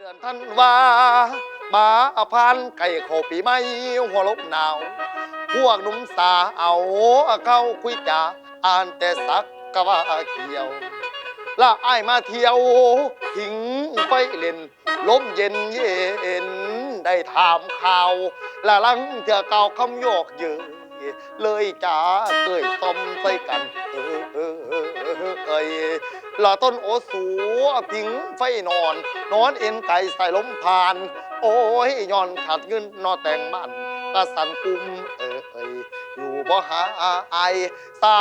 เดือนท่านว่าบาอพันไก่เข้าปีใหม่หัวลบหนาว พวกหนุ่มสาวเอาเข้าคุยจาอ่านแต่สักกะว่าเกี่ยวละอ้ายมาเที่ยวทิ้งไฟเล่นลมเย็นเย็นได้ถามข่าวละลังเถื่อเก่าคำโยกเยอะ เลยจ้าเกยต้มใส่กันเออเออเออเออเอยละต้นโอสูพิงไฟนอน นอนเอ็นไก่ใส่ล้มผ่าน โอ้ยย้อนขาดเงินนอแต่งบ้านกะสันกุมเออเอยอยู่บ่หาไอายสา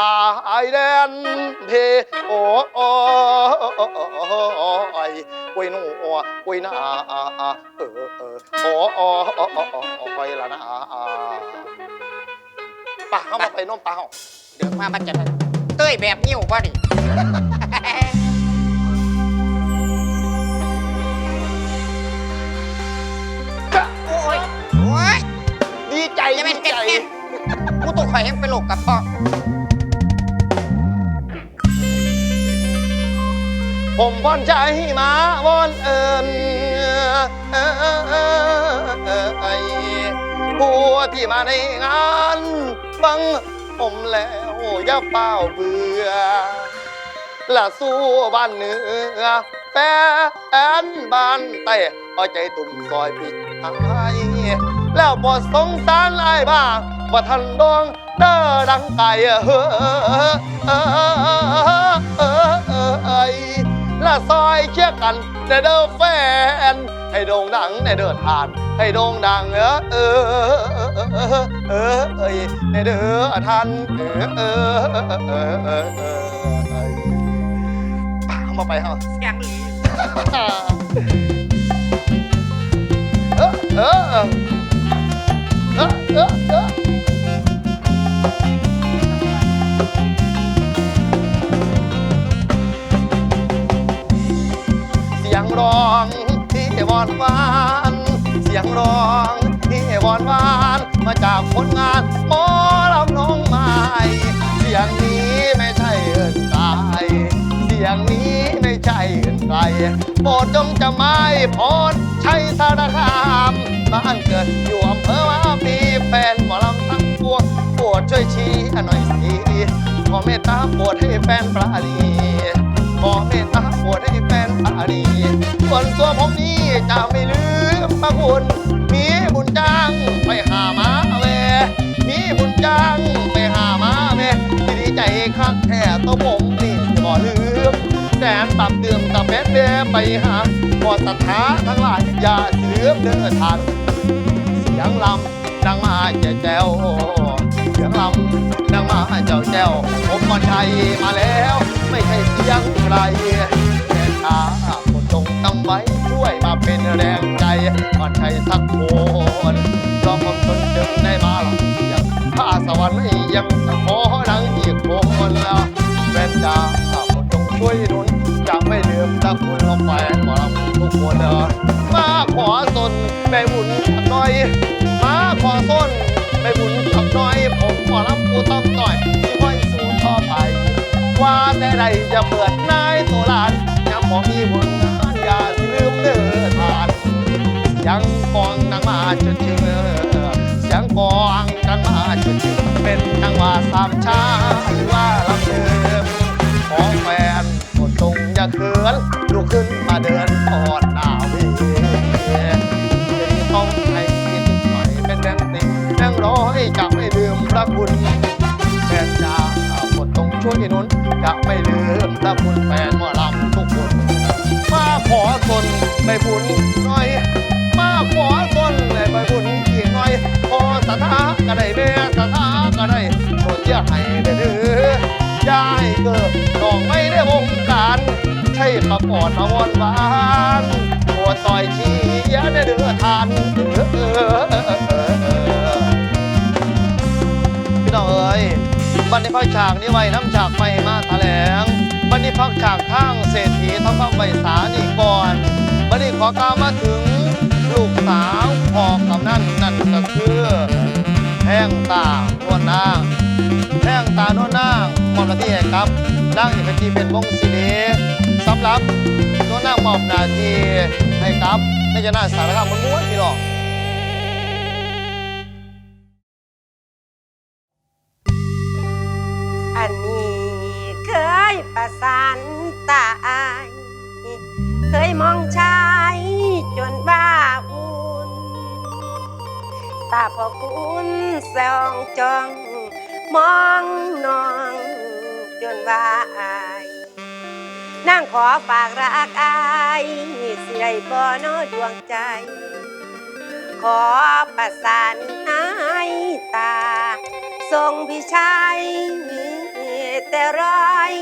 ยแดนเพโอโอไอกวยนูกวยนาเออเออโอ้โอ้โอ้โอ้โอ้ไปละนะ ป่าเข้ามาไปโน้มป่าเฮาเดี๋ยวมามันจะเต้ยแบบนิ้วป่ะดิโอ้ยโอ้ยดีใจจะเป็ดีนเป็ดใจแค่กูตัวข่อยยังเป็นโรคกระเพาะผมพรใจมาวอนเอิญไอ้ผู้ที่มาในงาน ฟังผมแล้วอย่าเป้าเบื่อละสู้บ้านเหนือแฟนบ้านใต้เอาใจตุ่มซอยปิดท้ายแล้วบทสงสารไอ้ายบ้างว่ทันดองเด้อดังไก่เฮ้อไอ้ละซอยเชี่ยกันในเด้อแฟน ให้โด่งดังในเด้อทานให้โด่งดังเออเออเออเออเอยในเด้อทานเออเออเออเออเออมาไปเหรอเสียงลีเออเออเออเออเออเออเสียงร้อง วอนวาน เสียงร้องที่วอนหวาน มาจากคนงานหมอลำน้องไม้เสียงนี้ไม่ใช่เอินกายเสียงนี้ไม่ใช่เอินไกลโปรดจงจะไม่พรใช้สารคามบ้านเกิดอยู่อำเภอว่าปีแฟนหมอลำทั้งปวงโปรดช่วยชี้หน่อยสิขอเมตตาโปรดให้แฟนปราณี ขอเมตตาโปรดให้แฟนปราณีส่วนตัวผมนี้จะไม่ลืมพระคุณ มีบุญจ้างไปหามาเว มีบุญจ้างไปหามาเวดีใจคักแท้ตัวผมนี่จะบ่ลืมแสนตับเดือมตับเบ็ดเดไปหาบ่ศรัทธาทั้งหลายอย่าสิลืมเด้อท่านเสียงลำดังมาจ้าแจ้ว ยงลำดังมาเจ้าแจ้วผมมันไทยมาแล้ว ไม่ใช่เสียงใครแค่ตาคนจงจำไว้ช่วยมาเป็นแรงใจมันใช่สักคนรอความทนจึงได้มาหลังเสียงถ้าสวรรค์ยังขอดังอีกคนแล้วแฟนจ้าคนจงช่วยหนุนจะไม่ลืมถ้าคุณลงไปหมอลำทุกคนเด้อมาขอสนไปบุญหน่อย มาขอส้นไปบุญ หน่อยผมขอรับผู้ต้องต่อยที่ไว้สู่ต่อไป ว่าแต่ใดจะเปิดนายตัวลานยังพอมีผลงานอย่าลืมเด้อทานเสียงกองนางมาจนชื่อเสียงกองนางมาจนชื่อเป็นจังหวะสามชาหรือว่าลำเดิมของแฟนกดตรงอย่าเขินลุกขึ้นมาเดินทอดหน้าเวทีต้องให้กินหน่อยเป็นแบงติงแบงร้อยจ ช่วยหนุนจะไม่ลืมพระคุณแฟนหมอลำทุกคนมาขอตนไปบุญหน่อย มาขอตนไปบุญอีกหน่อยพอสถาก็ได้เด้อสถาก็ได้โปรดอย่าให้เด้อดอยากเกิดดอกไม่ได้วงการใช่ประกอดมาวอนวานปรดต่อยชี้ย่าได้เด้อทานเออพี่น้องเอ้ย วันนี้พักฉากนี้ไว้น้ำฉากไม่มาแถลงวันนี้พักฉากทางเศรษฐีท้องคำใบสานี่ก่อนวันนี้ขอกล่าวมาถึงลูกสาวพ่อกำนันนั่นก็คือแห้งตานวลนางแห้งตานวลนางมอบหน้าที่ให้กับนางเอกจีเป็นวงศิริสำหรับนวลนางมอบหน้าที่ให้กับครับในจะน่าสารคามมันม้วนพี่น้องาพอคุณสองจอง มองน้อง จนว่าอายนั่งขอฝากรักอายสิได้บ่นอดวงใจ ขอประสานหายตาส่งพี่ชายแต่รอยย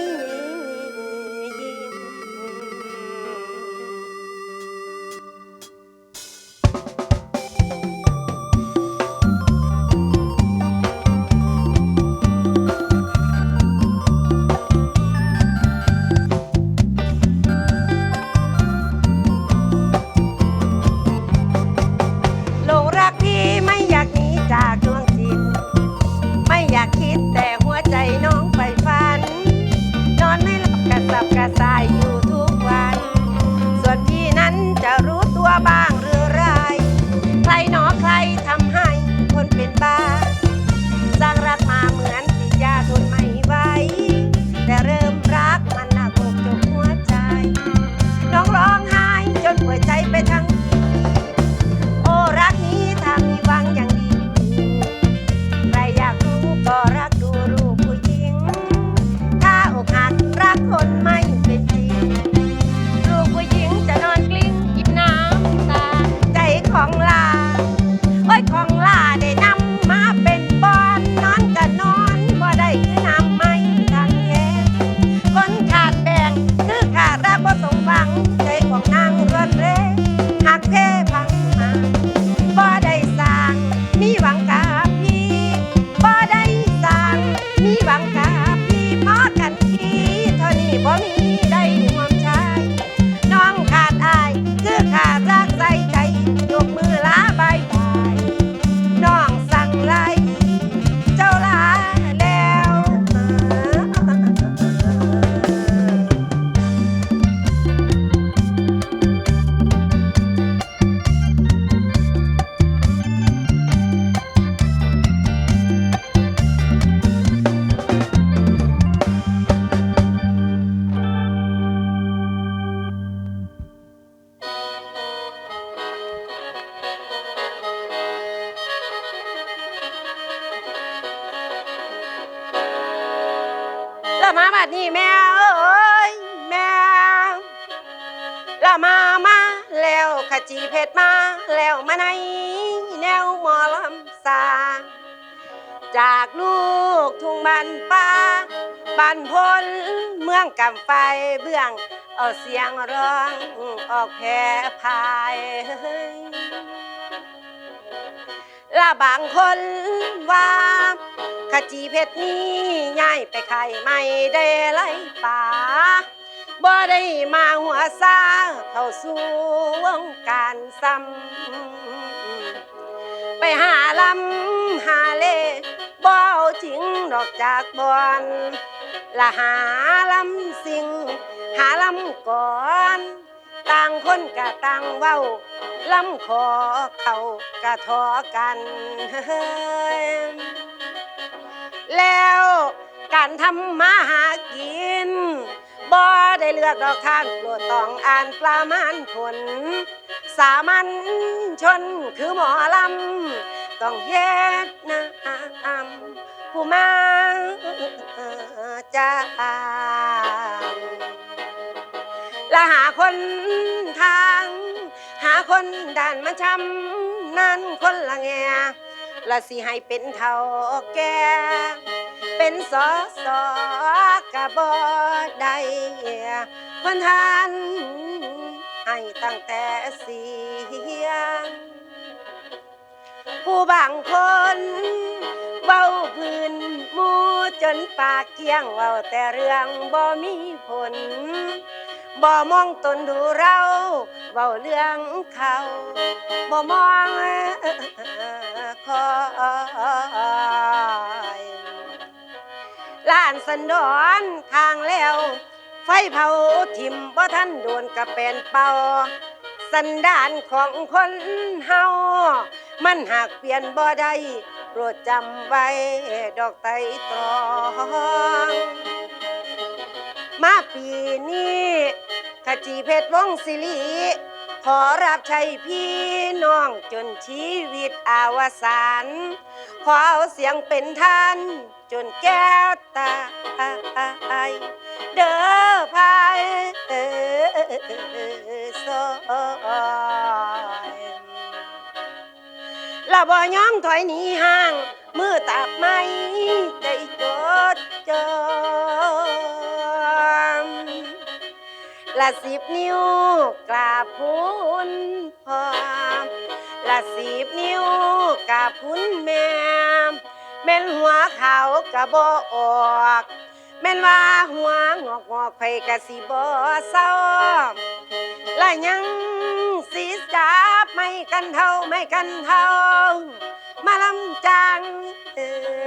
ดนี้แม่เอ้ยแม่ล้วมามาแล้วขจีเพชรมาแล้วมาในแนวหมอลำสาจากลูกทุ่งบ้านป่าบ้านพลเมืองกำไฟเบื้อง เอาเสียงร้องออกแผ่พายและบางคนว่า ขจีเพชรนี้ย้ายไปไข่ไม่ได้ไล่ป่าบ่ได้มาหัวซาเข้าสู่วงการซ้ำไปหาลำหาเล่บ่เอาจริงดอกจากบอนละหาลำสิง หาลำก่อนต่างคนกะต่างเว้าลำขอเขากะทอกันเฮ้ย แล้วการทำมาหากินบ่ได้เลือกดอกทานโปรดต้องอ่านประมาณผล สามัญชนคือหมอลำต้องเฮ็ดน้ำผู้มาจ้างและหาคนทาง หาคนด่านมาชำนั่นคนละแงและสิให้เป็นเท่าแก่เป็นสอสอกะบอได้เพันทานให้ตั้งแต่เสียงผู้บางคนเว้าพื้นมูจนปากเกี้ยงเว้าแต่เรื่องบ่มีผล บ่มองตนดูเราเว้าเรื่องเขาบ่มองคอยล้านสันดอนทางแล้ว ไฟเผาทิมบ่ทันโดนกระเป็นเป่า สันดานของคนเฮามันหากเปลี่ยนบ่ได้โปรดจำไว้ดอกไตตรอง มาปีนี้ ขจีเพชรวงศิริขอรับใช้พี่น้องจนชีวิตอาวสานขอเอาเสียงเป็นท่านจนแก้วตายเด้อพายเออซอยละบ่ยอมถอยหนีห่าง มือตาบไม่ใจจดจม ละสิบนิ้วกราบพุนพอละสิบนิ้วกราบพุนแม่แม่นหัวเขากะบ่ออกแม่นว่าหัวงอกงอกไผกะสิบ่เศร้าและยังสีจับไม่กันเท่าไม่กันเท่ามาลำจังเออ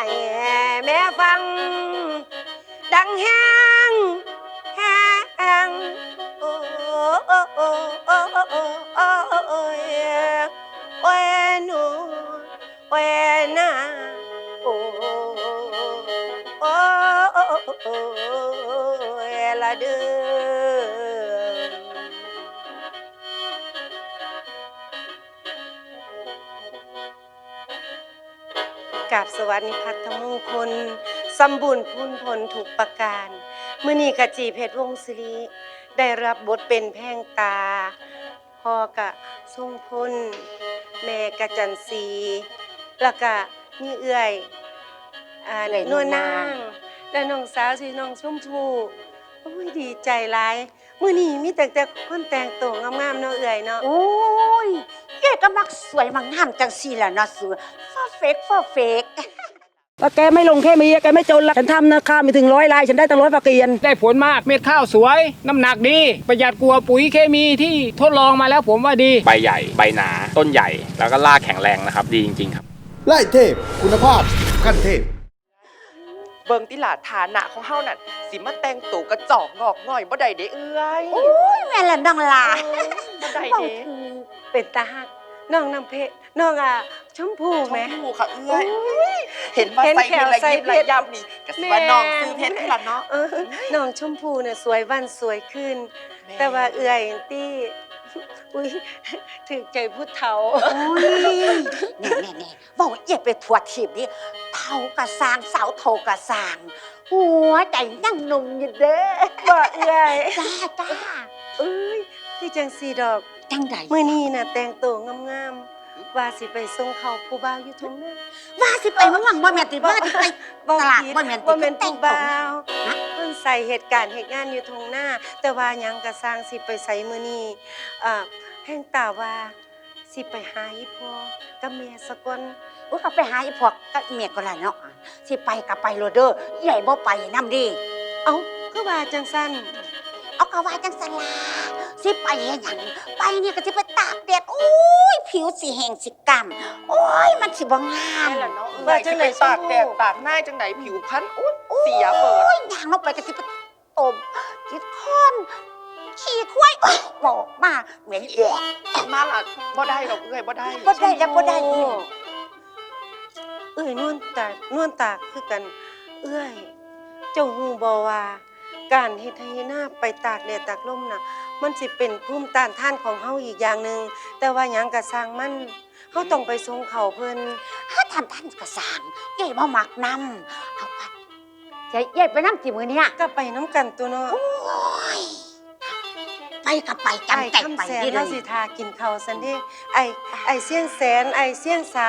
ให้แม่ฟัง ดังแห้งแห้งโอ้โอ้โอ้โอ้โอ้โอ้โอ้โอ้หนูโอ้นาโอ้โอ้โอ้ละเด้อ กับสวัสดิพัฒมงคลสมบูรณ์พูนผลถูกประการมื่อนี้กะจีเพชรวงศิริได้รับบทเป็นแพ่งตาพ่อกะทรงพลแม่กะจันสีแล้วก็นี่เอื่อยอ่านวลนางและน้องสาวชื่อน้องชมพูโอ้ยดีใจหลายมื่อนี้มีแต่แต่คนแต่งตัวงามๆเนาะเอื่อยเนาะโอ้ยแกก็มักสวยมักงามจังสี่แหละเนาะสู เฟกฟ้าเฟกว่าแกไม่ลงแค่มีแกไม่จนละฉันทำนะข้าวมีถึงร้อยลาย ฉันได้ตั้งร้อยฝากเกียน ได้ผลมากเม็ดข้าวสวย น้ำหนักดี ประหยัดกลัวาปุ๋ยเคมีที่ทดลองมาแล้วผมว่าดี ใบใหญ่ ใบหนา ต้นใหญ่ แล้วก็รากแข็งแรงนะครับ ดีจริง ๆ ครับ ไล่เทพ คุณภาพขั้นเทพ เบิ่งติหลาฐานะของเฮานั่นสิมาแต่งตัวกระจอกงอกง่อยบ่ได้เด้เอื้อยโอ้ยแม่ละน้องลาบ่ได้เว้าเด้คือเป็นตาหัก น้องน้ำเพชรน้องอะชมพูชไหมมพูค่ะเอื้อยเห็นว่าเห็นใส่แขเพชวรละใส่ยิบเพละชร ยับนี่ก็สิว่าแม่น้องซื้อเพชรให้ล่ะเนาะ เออน้องชมพูเนี่ยสวยวันสวยขึ้น แม่ แต่ว่าเอื่อยตี้อุ้ยถึกใจผู้เฒ่าโอ้ยแน่แน่แน่บอกเอียดไปทั่วทีบนี่เท่ากะสร้างสาวเท่ากะสร้าง หัวใจยังหนุ่มอยู่เด้อบ่เอื่อย จ้าจ้า เอ้ยพี่จังสีดอก จังใดเมื่อนี้น่ะแต่งตัวงามๆว่าสิไปส่งเขาผู้บ่าวอยู่ทงนั้นว่าสิไปมั่งบ่แม่นติว่าสิไปบ่ตลาดผิดบ่แม่นติบ่แม่นแต่ผู้งตัวบ่าวฮะเพิ่นใส่เหตุการณ์เหตุงานอยู่ทงหน้าแต่ว่าหยังกะสร้างสิไปใส่มื้อนี้อ่าแห่งตาว่าสิไปหาอีพ่อกับแม่สะก่อนอุ้ยก็ไปหาอีพวกกับเมียก็แล้วเนาะสิไปก็ไปโลดเด้อใหญ่บ่ไปนํดิเอ้าคือว่าจังซั่น เอากะว่าจังสลาสิไปเฮ็ดหยังไปนี่ก็สิไปตากแดดโอ้ยผิวสิแห้งสิกำโอ้ยมันสิบ่งามแม่ล่ะเนาะเอื้ว่าอยจัสิงไหนไปตากชมพู่แดดตากหน้าจังไหนผิวพรรณอุ๊ยเสียเบิดโอ้ยยางลงไปก็สิไปตบจิตคอนขี้ควายโอ้ยบอกมาเหม็นแย่มาล่ะบ่ได้ดอกเอื้อยบ่ได้บ่ได้แล้วบ่ได้อีกเอ้ยนวลตานวลตาคือกัน เอ้ยเจ้าฮู้บ่ว่า การเฮ็ดให้หน้าไปตากแดดตากลมน่ะ มันสิเป็นภูมิต้านทานของเฮาอีกอย่างหนึงแต่ว่าหยังก็สร้างมันเฮาต้องไปส่งเขาเพิ่นถ้าทำท่านก็สร้างใหญ่บ่มักนำเอาไปใหญ่ใหญ่ไปนำกี่มื้อเนี่ยก็ไปน้ำกันตัวเนาะโอ้ยไปก็ไปจำใจไอ้ไปคำแสนนี่เลเรายสิทากินข้าวซันเด้ไอ้ไอ้เสียงแสนไอ้เสียงสา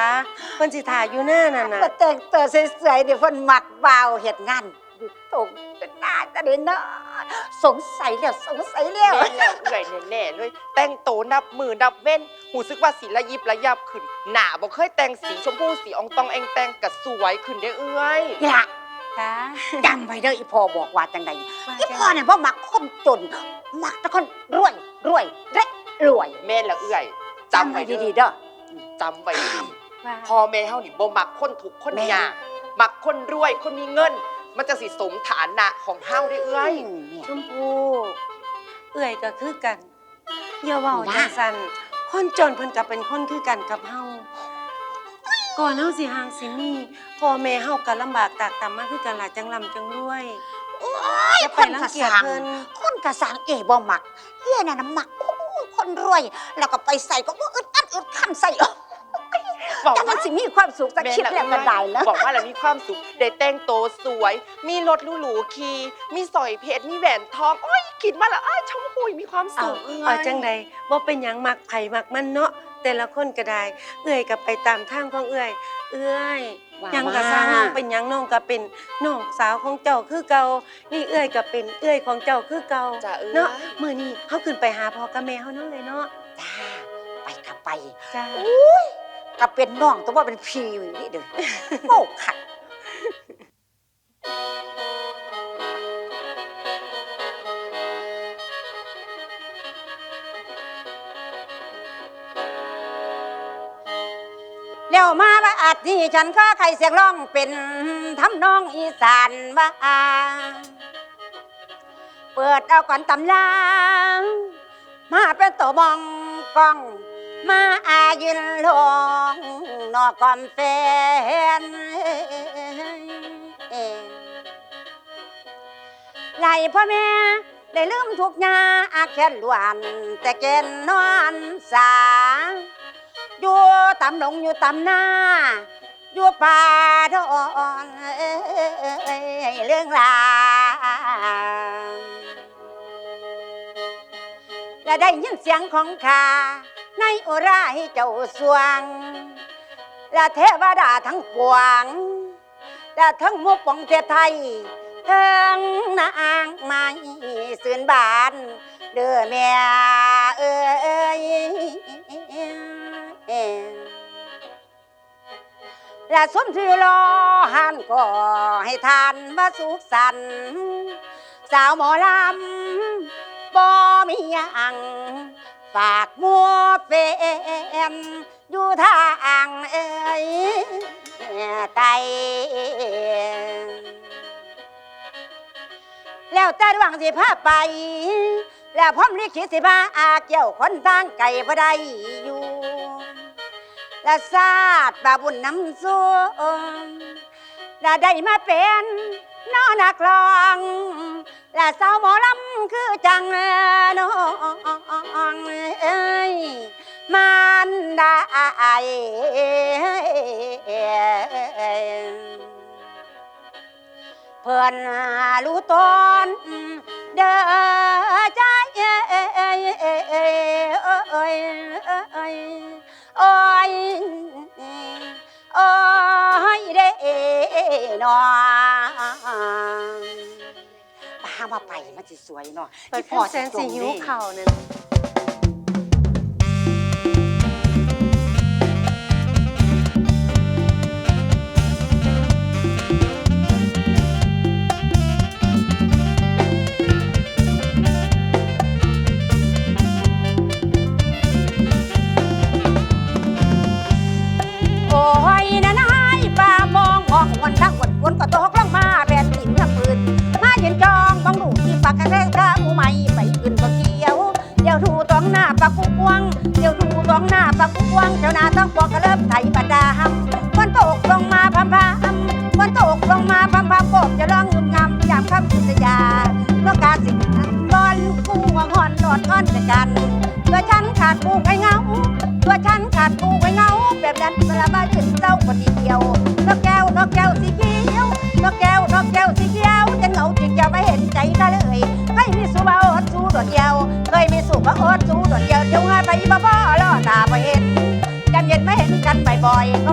เพิ่นสิทาอยู่หน้านั่นน่ะมาแต่งตัวสวยๆเดี๋ยวเพิ่นมัดเบาวเฮ็ดงานอยู่ ตรงเป็นหน้าตะเด้เนาะสงสัยแล้วสงสัยแล้วแม่แล้วเอื้อยแน่ๆเลย แต่งตัวนับมือนับเว้นหูซึกว่าสีละยิบละยับขึ้น หน้าบ่เคยแต่งสีชมพูสีอองตองเองแต่งก็สวยขึ้นเด้เอื้อยนี่ล่ะจ้าจำไว้เด้ออีพ่อบอกว่าจังใดว่าอีจังพ่อเนี่ยบ่มักคนจน มักแต่คนรวยรวยเละรวยแม่นละเอื้อยจำไว้เด้ดีอๆเด้อจำไว้ดีว่าพ่อแม่เฮานี่บ่มักคนถูกข์คนแม่ยากมักคนรวยคนมีเงิน มันจะสิสมฐานะของเฮาได้เอ้ยชมพู่เอื่อยก็คือกันอย่าเว้าจังสันคนจนเพิ่นก็เป็นคนคือกันกับเฮาก่อนเฮาสิห่างสิมีพ่อแม่เฮาก็ลำบากตากตำมาคือกันล่ะจังลำจังรวยโอ้ยอย่าคไปนรังกระเกียจสังเพิ่นคนกระสังเอ๋บ่มักเอ้ยน่ะน้ำมักโอ้ยคนรวย แล้วก็ไปใส่ก็บ่อึดอัดอึดคันใส่เออ บอกแต่มันว่าสิมีความสุขสักคิดแล้วก็ได้แล้วบอกว่าเรามีความสุขได้แต่งโตวสวย มีรถหรูๆขี่มีสร้อยเพชรมีแหวนทองโอ้ยคิดมาแล้วอ้ายชมพูมีความเอาสุขเอ้ยเอาจังใดบ่เป็นหยังมักไผมักมันเนาะแต่ละคนก็ได้ เอื้อยก็ไปตามทางของเอื้อย เอื้อยว่าหยังก็สร้างน้องเป็นหยังน้องก็เป็นน้องสาวของเจ้าคือเก่านี่เอื้อยก็เป็นเอื้อยของเจ้าคือเก่าจ้ะเอ้ยเนาะมื้อนี้เฮาขึ้นไปหาพ่อกับแม่เฮาเนาะเลยเนาะจ้าไปกับไปจ้า ก็เป็นน้องแต่ว่าเป็นพี่อยู่นี่เด้อโอ้ค่ะแล้วมาว่าอาจที่ฉันก็ใครเสียงร้องเป็นทำนองอีสานว่าเปิดเอาก่อนตำลามาเป็นตัวมองกล้อง มาอายืนลงนอกกอมแฟนไหลพ่อแม่ ได้ลืมทุกอยาอาแค่นลวน แต่แกณฑ์นอนสา อยู่ตำหลงอยู่ตำหน้า อยู่ป่าดอนเอ้ยเรื่องราวและได้ยินเสียงของข้า ในโอราให้เจ้าสวง และเทวดาทั้งปวง และทั้งหมุกปองเทพไทยทั้งนางไม้สืนบาน เด้อแม่เอ้ยและสมที่รอหันก็ให้ทานว่าสุขสัน สาวหมอลำบ่มียัง ฝากมัวเป็นอยู่ทางเอ้ยไตแล้วแต่ดวงสิพาไป แล้วพร้อมลิขิตสิพาอาเกี่ยวคนทางไก่บ่ได้อยู่และศาสตร์บาบุญน้ำสูงและได้มาเป็นนอนักร้อง และสาวหมอลำ คือจังน้องเอ้ยมันได้เพื่อนรู้ตนเด้อใจเอ้ยเอ้ยเอ้ยเอ้ยเอ้ยเอ้ยโอ้ยโอ้ยเด้นอป้ามาไปมันสิสวยเนาะไปที่พ่อแสนสิหิวข้าวนั่น ปากกุกวงเจ้านาต้องปอกกระเริ่มไถบรรดาหำฝนตกลงมาพำพำฝนตกลงมาพำพำโกบจะร้องงึมงำยามคำสุสยาโลกาสิบอลกูหวังหอนหลอดก้อนจะกันตัวฉันขาดกูไว้เงาตัวฉันขาดกูไว้เงาแบบนั้นเวลาบ้าดื่นเศร้าคนเดียวนกแก้วนกแก้วสีเขียวนกแก้วนกแก้วสีเขียวจะเหงาจึงจะไม่เห็นใจกันเลยเคยมีสู้บ่าอดสู้โดดเดียวเคยมีสู้บ่าอดสู้โดดเดียวเดี๋ยวหายไปบ่บ่ล่อตา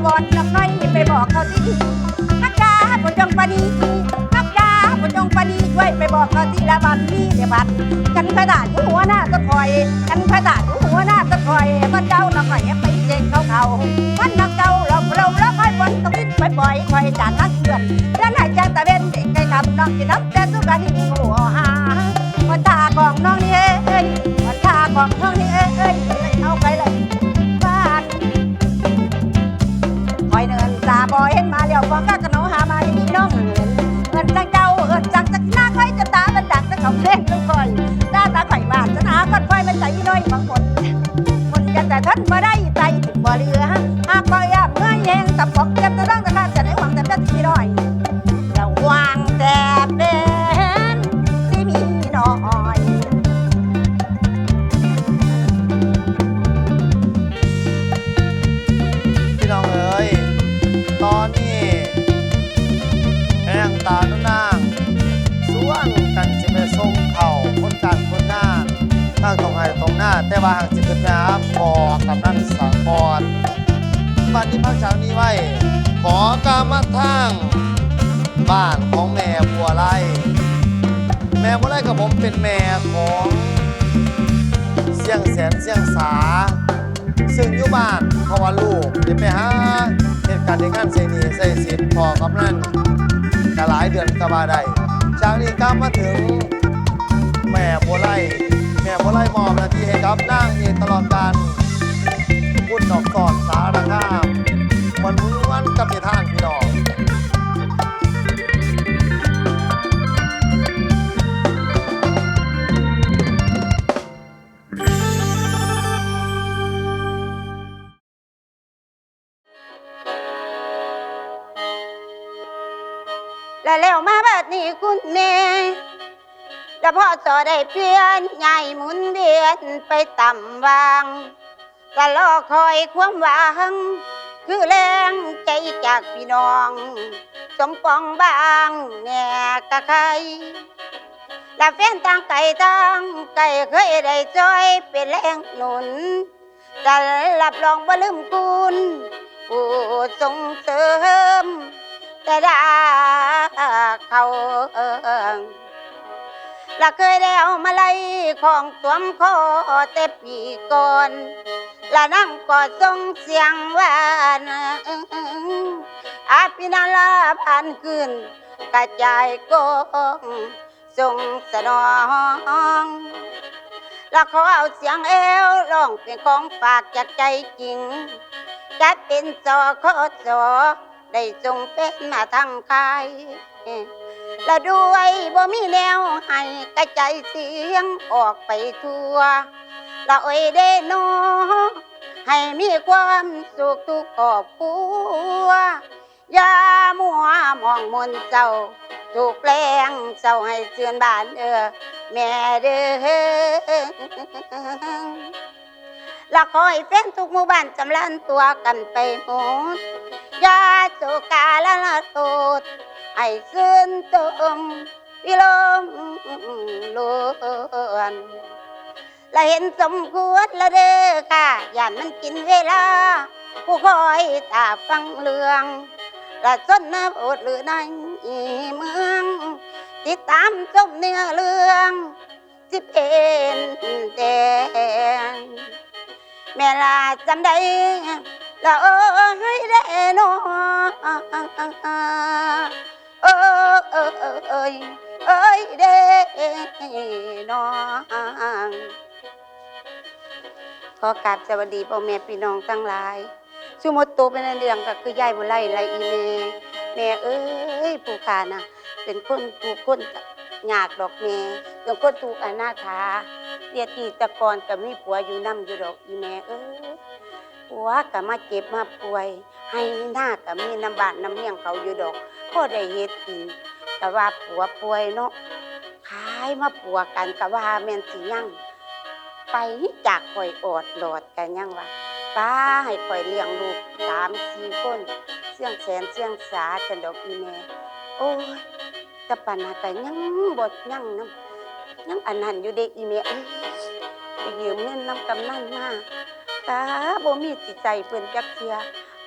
บ่อนนักน้อยไปบอกเขาสินักจ้าผลจงปานีนักจ้าผลจงปานีช่วยไปบอกเขาสิละบันนี้เดี๋ยวบันกันพระดาหัวหน้าตะคอย กันพระดาหัวหน้าตะคอยมันเจ้านักไหนไปเจ๊งเขาเขามันนักเจ้าเราเราเราค่อยฝนตกลิ้นไปบ่อยคอยจากนักเกือนแล้วนายจ้างตะเวนเด็กไก่ทำน้องที่น้ำแต่สุกันที่หัวหาวันตาของน้องนี่เอ้ยวันตาของน้องนี่เอ้ยเอ้ยเอาไปเลย อยเนินตาบอยเห็นเลี้ยวพอก้ากระโนหามาที่นี่น้องเหินเงินจังเจ้าเอิดจังจักหน้าค่อยจะตาเป็นดังจะเขาเพลงลูกคอยหน้าตาไข่บาดจะหนาก็ค่อยเป็นใจน้อยบางคนคนจะแต่ท่านมาได้ใจถึงบ่เหลือหากบ่อยากเมื่อยแยงกับของเก็บจะต้องจะขาง แต่ว่าหากสิขึ้นไปหาพอกับนั่นสังกรบ้านที่พักเช้านี้ไว้ ขอกามาทาง บ้านของแม่บัวไล่แม่บัวไล่กับผมเป็นแม่ของเสี่ยงแสนเสี่ยงสา ซึ่งอยู่บ้านเพราะว่าลูกเดี๋ยวไปหาเหตุการณ์ในงานใส่หนีใส่สิทธิ์พอกับนั่นก็หลายเดือนก็บาได้จากนี้ก็มาถึงแม่บัวไล่ บัวไล่มอบนาที่ให้กับนั่งเอกตลอดการพุ่นดอกสอนสารค แล้วพ่อจอได้เปลี่ยนใหญ่หมุนเวียนไปต่ำวางก็รอคอยความหวัง คือแรงใจจากพี่น้อง สมปองบางแน่กะใครและแฟนต่างไก่ต่างไก่เคยได้จอยเป็นแรงหนุนจะรับรองบ่ลืมคุณผู้ส่งเสริม แต่ดาเขาเอิง ละเคยได้เอามาไล่ของสวมคอแต่ปีก่อนละนั่งกอดส่งเสียงหวานอาพินาลาผ่านคืนกระจายกองส่งสนองละขอเอาเสียงเอวร้องเป็นของฝากจากใจจริงจัดเป็นจอขอจอได้ส่งเป็นมาทางกาย และด้วยบ่มีแนวให้กระจายเสียงออกไปทั่วละโอ้ยเด้นอให้มีความสุขทุกครอบครัวอย่ามัวมองมนเจ้าถูกแปลงเจ้าให้เสือนบ้านเออแม่เด้อละคอยแฟนทุกหมู่บ้านจำลันตัวกันไปหมดยาโจกาละละโตด ไอ้ซื่นตมพิลมลวนละเห็นสมควรละเด้อค่ะย่ามันกินเวลา ผู้คอยตาฟังเรื่องละสนนะโอดหรือในเมือง ติดตามชมเนื้อเรื่องสิเป็นแดงแม่ลาจำได้ละเอ้ยได้นอ เอ้ยเอ้ยเอ้ยเอ้ยเด้นองขอกราบสวัสดีพ่อแม่พี่น้องทั้งหลายสุมดโตเป็นเรื่องก็คือยายบุไลไรอีเมแม่เอ้ยผู้ขานะเป็นคนผู้คนยากดอกแม่เป็นคนถูกอนาถาเดียตีตะกอนก็มีผัวอยู่น้ำอยู่ดอกอีแม่เอ้ยผัวก็มาเจ็บมาป่วย ให้หน้าก็มีน้ำบานน้ำเมี่ยงเขาอยู่ดอกก็ได้เฮ็ดกินแต่ว่าผัวป่วยเนาะขายมาปัวกันก็ว่าแม่นสิยังไปจากข่อยอดหลอดกันยังวะป้าให้ข่อยเลี้ยงลูกสามสี่คนเสี่ยงแสนเสี่ยงสาจันดอกอีแม่โอ้ยแต่ปัญหาก็ยังบดยังน้ำยังอันนั้นอยู่เด็กอีเมเอ้ยไปยืมเงินน้ำกำนันมาตาบ่มีจิตใจเพิ่นจักเทีย